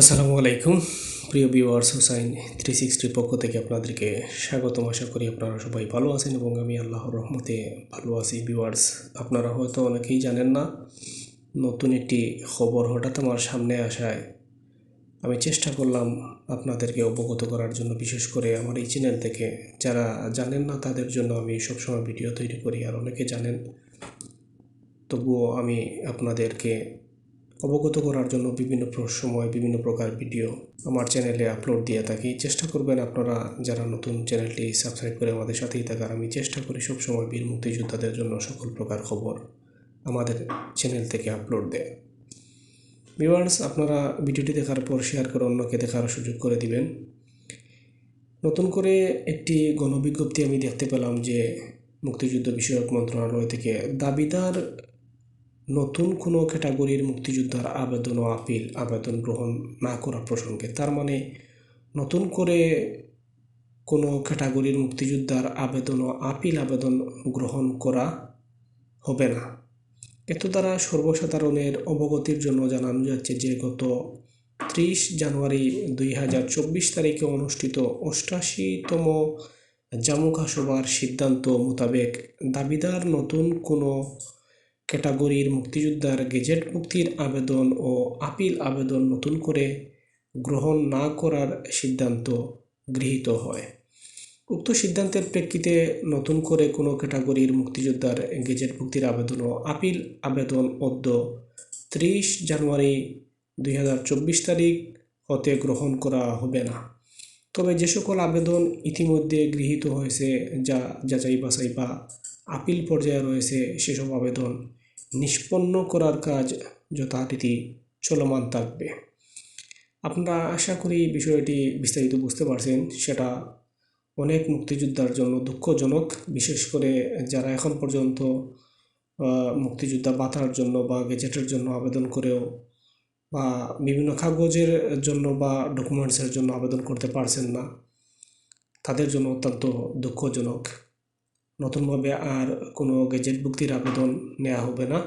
আসসালামু আলাইকুম। প্রিয় ভিউয়ার্স হোসাইন থ্রি সিক্সটির পক্ষ থেকে আপনাদেরকে স্বাগতম। আশা করি আপনারা সবাই ভালো আছেন এবং আমি আল্লাহর রহমতে ভালো আছি। ভিউয়ার্স আপনারা হয়তো অনেকেই জানেন না, নতুন একটি খবর হঠাৎ আমার সামনে আসায় আমি চেষ্টা করলাম আপনাদেরকে অবগত করার জন্য। বিশেষ করে আমার এই চ্যানেল থেকে যারা জানেন না, তাদের জন্য আমি সবসময় ভিডিও তৈরি করি, আর অনেকে জানেন। তবুও আমি আপনাদেরকে অবগত করার জন্য বিভিন্ন সময়, বিভিন্ন প্রকার ভিডিও আমার চ্যানেলে আপলোড দিয়ে থাকি। চেষ্টা করবেন আপনারা যারা নতুন চ্যানেলটি সাবস্ক্রাইব করে আমাদের সাথেই থাকার। আমি চেষ্টা করি সবসময় বীর মুক্তিযোদ্ধাদের জন্য সকল প্রকার খবর আমাদের চ্যানেল থেকে আপলোড দেয়। ভিউয়ার্স আপনারা ভিডিওটি দেখার পর শেয়ার করে অন্যকে দেখার সুযোগ করে দিবেন। নতুন করে একটি গণবিজ্ঞপ্তি আমি দেখতে পেলাম যে মুক্তিযুদ্ধ বিষয়ক মন্ত্রণালয় থেকে দাবিদার নতুন কোনো ক্যাটাগরির মুক্তিযোদ্ধার আবেদন ও আপিল, আবেদন গ্রহণ না করা প্রসঙ্গে, তার মানে নতুন করে কোনো ক্যাটাগরির মুক্তিযোদ্ধার আবেদন ও আপিল, আবেদন গ্রহণ করা হবে না। এত দ্বারা সর্বসাধারণের অবগতির জন্য জানানো যাচ্ছে যে, গত ত্রিশ জানুয়ারি দুই হাজার চব্বিশ তারিখে অনুষ্ঠিত অষ্টাশিতম জামুকা সভার সিদ্ধান্ত মোতাবেক দাবিদার নতুন কোনো ক্যাটাগরির মুক্তিযোদ্ধার গেজেট মুক্তির আবেদন ও আপিল আবেদন নতুন করে গ্রহণ না করার সিদ্ধান্ত গৃহীত হয়। উক্ত সিদ্ধান্তের প্রেক্ষিতে নতুন করে কোনো ক্যাটাগরির মুক্তিযোদ্ধার গেজেট মুক্তির আবেদন ও আপিল আবেদন অদ্য ত্রিশ জানুয়ারি দুই হাজার চব্বিশ তারিখ হতে গ্রহণ করা হবে না। তবে যে সকল আবেদন ইতিমধ্যে গৃহীত হয়েছে, যা যাচাই বাছাই বা আপিল পর্যায়ে রয়েছে, সেসব আবেদন নিষ্পন্ন করার কাজ যথারীতি চলমান থাকবে। আপনারা আশা করি বিষয়টি বিস্তারিত বুঝতে পারছেন। সেটা অনেক মুক্তিযোদ্ধার জন্য দুঃখজনক। বিশেষ করে যারা এখন পর্যন্ত মুক্তিযোদ্ধা বাতার জন্য বা গেজেটের জন্য আবেদন করেও বা বিভিন্ন কাগজের জন্য বা ডকুমেন্টসের জন্য আবেদন করতে পারছেন না, তাদের জন্য অত্যন্ত দুঃখজনক। নতুনভাবে আর কোনো গেজেট মুক্তির আবেদন নেওয়া হবে না।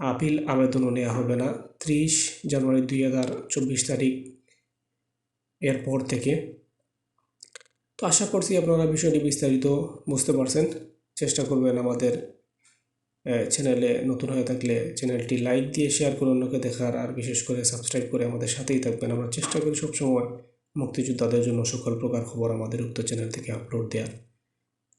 আপিল আবেদনও নেওয়া হবে না। ত্রিশ জানুয়ারি দুই হাজার চব্বিশ তারিখ এরপর থেকে। তো আশা করছি আপনারা বিষয়টি বিস্তারিত বুঝতে পারছেন। চেষ্টা করবেন আমাদের চ্যানেলে নতুন হয়ে থাকলে চ্যানেলটি লাইক দিয়ে শেয়ার করে অন্যকে দেখার, আর বিশেষ করে সাবস্ক্রাইব করে আমাদের সাথেই থাকবেন। আমরা চেষ্টা করি সবসময় মুক্তিযোদ্ধাদের জন্য সকল প্রকার খবর আমাদের উক্ত চ্যানেল থেকে আপলোড দেওয়ার।